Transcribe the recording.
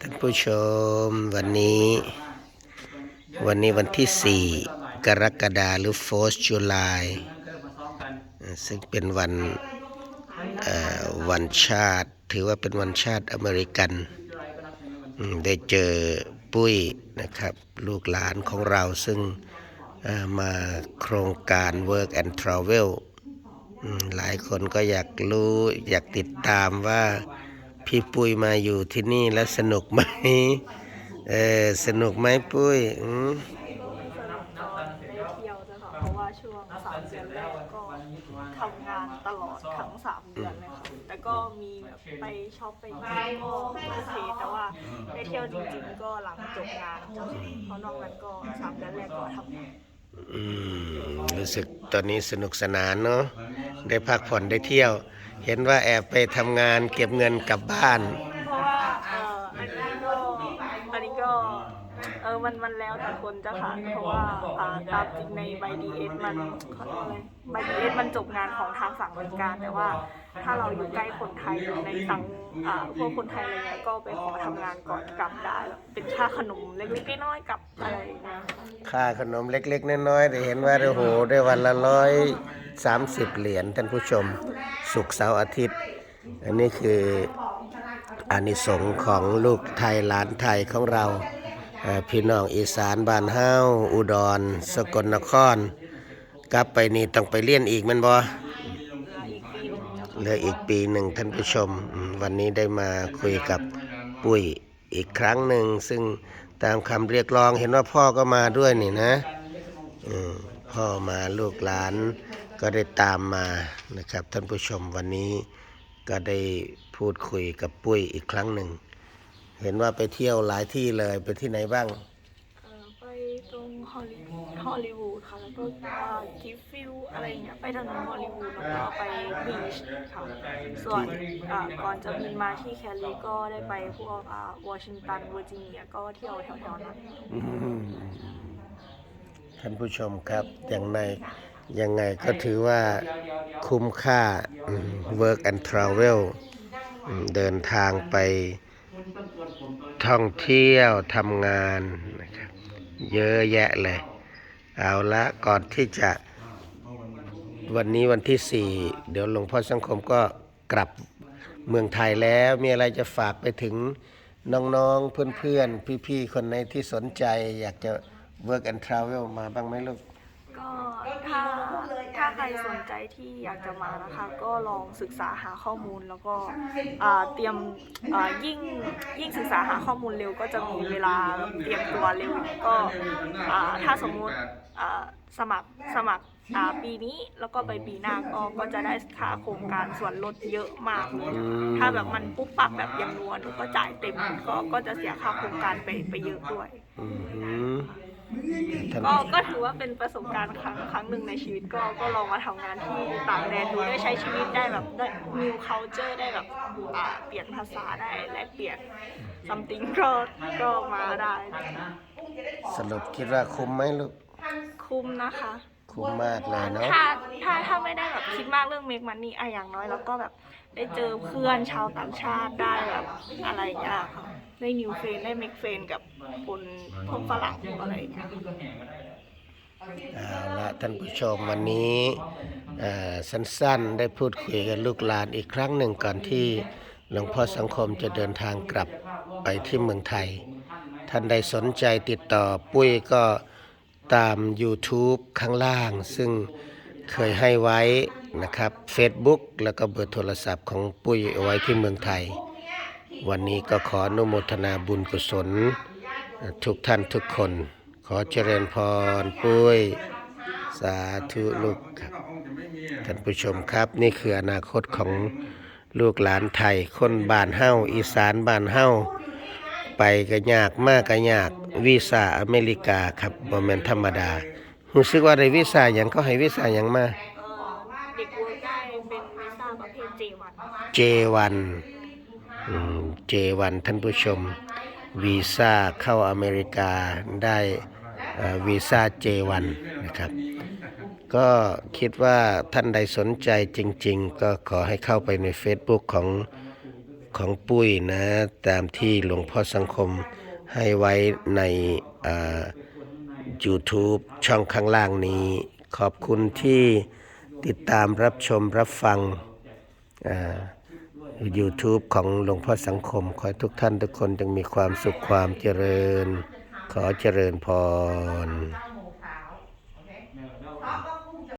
ท่านผู้ชมวันนี้ วันนี้วันที่ 4 กรกฎาหรือ 4th July ซึ่งเป็นวันวันชาติ ถือว่าเป็นวันชาติอเมริกัน ได้เจอปุ้ยนะครับ ลูกหลานของเราซึ่งมาโครงการ Work and Travel หลายคนก็อยากรู้อยากติดตามว่า พี่ปุ้ยมาอยู่ที่นี่แล้วสนุกไหมเออสนุกไหมปุ้ยอืมสนุกตอนได้เที่ยวจ้ะค่ะเพราะว่าช่วงสามเดือนแรกก็ทำงานตลอดทั้งสามเดือนเลยค่ะแต่ก็มีแบบไปช็อปไปกินก็โอเคแต่ว่าได้เที่ยวจริงๆก็หลังจบงานจ้ะเพราะนอกนั้นก็สามเดือนแรกก็ทำงานอืมรู้สึกตอนนี้สนุกสนานเนาะได้พักผ่อนได้เที่ยว เห็นว่าแอบไปทำงานเก็บเงินกลับบ้าน เพราะว่าเอ่ออันนี้ก็อันนี้ก็เออมันมันแล้วแต่คนจ้ะค่ะเพราะว่าอ่าตามจริงในใบดีเอสมันเขาเรียกอะไรใบดีเอสมันจบงานของทางฝั่งบริการแต่ว่า ถ้าเราอยู่ใกล้คนไทยในสังพวกคนไทยอะไรเงี้ยก็ไปขอทำงานก่อนกลับได้แบบเป็นค่าขนมเล็กๆน้อยๆกับอะไรอย่างเงี้ยค่าขนมเล็กๆน้อยๆแต่เห็นว่าโอ้โหได้วันละร้อยสามสิบเหรียญท่านผู้ชมสุกร์เสาร์อาทิตย์ อันนี้คืออานิสงส์ของลูกไทยหลานไทยของเราพี่น้องอีสานบ้านเฮาอุดร สกลนคร กลับไปนี่ต้องไปเรียนอีกมันบ่อีกปีหนึง เหลืออีกปีหนึ่งท่านผู้ชม วันนี้ได้มาคุยกับปุ้ยอีกครั้งหนึ่ง ซึ่งตามคำเรียกร้องเห็นว่าพ่อก็มาด้วยนี่นะพ่อมาลูกหลานก็ได้ตามมานะครับ ท่านผู้ชมวันนี้ก็ได้พูดคุยกับปุ้ยอีกครั้งหนึ่ง เห็นว่าไปเที่ยวหลายที่เลยไปที่ไหนบ้าง เอ่อไปตรงฮอลลี ฮอลลีวูดค่ะ แล้วก็กิฟฟิลอะไรเงี้ยไปถนนฮอลลีวูดแล้วก็ไปบีชค่ะ ส่วนก่อนจะบินมาที่แคลิก็ได้ไปพวกวอชิงตันเวอร์จิเนียก็เที่ยวแถวๆนั้นท่านผู้ชมครับอย่างในยังไงก็ถือว่าคุ้มค่า work and travel เดินทางไปท่องเที่ยวทำงานนะครับเยอะแยะเลย เอาละก่อนที่จะวันนี้วันที่สี่เดี๋ยวหลวงพ่อสังคมก็กลับเมืองไทยแล้วมีอะไรจะฝากไปถึงน้องๆเพื่อนๆ พี่ๆ คนไหนที่สนใจอยากจะ work and travel มาบ้างไหมลูก ก็ถ้า สนใจที่อยากจะมานะคะ ก็ลองศึกษาหาข้อมูลแล้วก็เตรียมยิ่งยิ่งศึกษาหาข้อมูลเร็ว ก็จะมีเวลาเตรียมตัวเร็วก็ถ้าสมมุติสมัครสมัครปีนี้แล้วก็ไปปีหน้าก็ก็จะได้ค่าโครงการส่วนลดเยอะมากเลยถ้าแบบมันปุ๊บปับแบบยังนวลก็จ่ายเต็มก็ก็จะเสียค่าโครงการไปไปเยอะด้วยอ ก็ก็ถือว่าเป็นประสบการณ์ครั้งครั้งหนึ่งในชีวิตก็ก็ลองมาทำงานที่ต่างแดนดูได้ใช้ชีวิตได้แบบได้ new culture ได้แบบอ่าเปลี่ยนภาษาได้แลกเปลี่ยน something ก็ก็มาได้ สรุปคิดว่าคุ้มไหมลูก คุ้มนะคะ คุ้มมากเลยเนาะ ถ้าถ้าถ้าไม่ได้แบบคิดมากเรื่อง make money อะอย่างน้อยแล้วก็แบบได้เจอเพื่อนชาวต่างชาติได้แบบอะไรอย่างเงี้ยค่ะได้ new friend ได้ make friend กับคนพวกฝรั่งอะไรอย่างเงี้ย เอาละท่านผู้ชมวันนี้เอ่อสั้นๆ ได้พูดคุยกับลูกหลานอีกครั้งหนึ่งก่อนที่หลวงพ่อสังคมจะเดินทางกลับไปที่เมืองไทย ท่านใดสนใจติดต่อปุ้ยก็ ตาม YouTube ข้างล่าง ซึ่งเคยให้ไว้นะครับ Facebook แล้วก็เบอร์โทรศัพท์ของปุ้ยเอาไว้ที่เมืองไทย วันนี้ก็ขออนุโมทนาบุญกุศล ทุกท่านทุกคน ขอเจริญพรปุ้ย สาธุลูกครับท่านผู้ชมครับ นี่คืออนาคตของลูกหลานไทย คนบ้านเฮ้าอีสานบ้านเฮ้า ไปก็ยากมากก็ยากวีซ่าอเมริกาครับบ่แม่นธรรมดารู้สึกว่าได้วีซ่าหยังเขาให้วีซ่าหยังมาเอ่อเด็กเวิร์กได้เป็นวีซ่าประเภท J1 J1 อืม J1 ท่านผู้ชม วีซ่าเข้าอเมริกาได้เอ่อวีซ่า J1 นะครับ ก็คิดว่าท่านใดสนใจจริง ๆ ก็ขอให้เข้าไปใน Facebook ของ ของปุ้ยนะ ตามที่หลวงพ่อสังคมให้ไว้ในอ่า YouTube ช่องข้างล่างนี้ ขอบคุณที่ติดตามรับชมรับฟังอ่า YouTube ของหลวงพ่อสังคม ขอให้ทุกท่านทุกคนจงมีความสุขความเจริญ ขอเจริญพร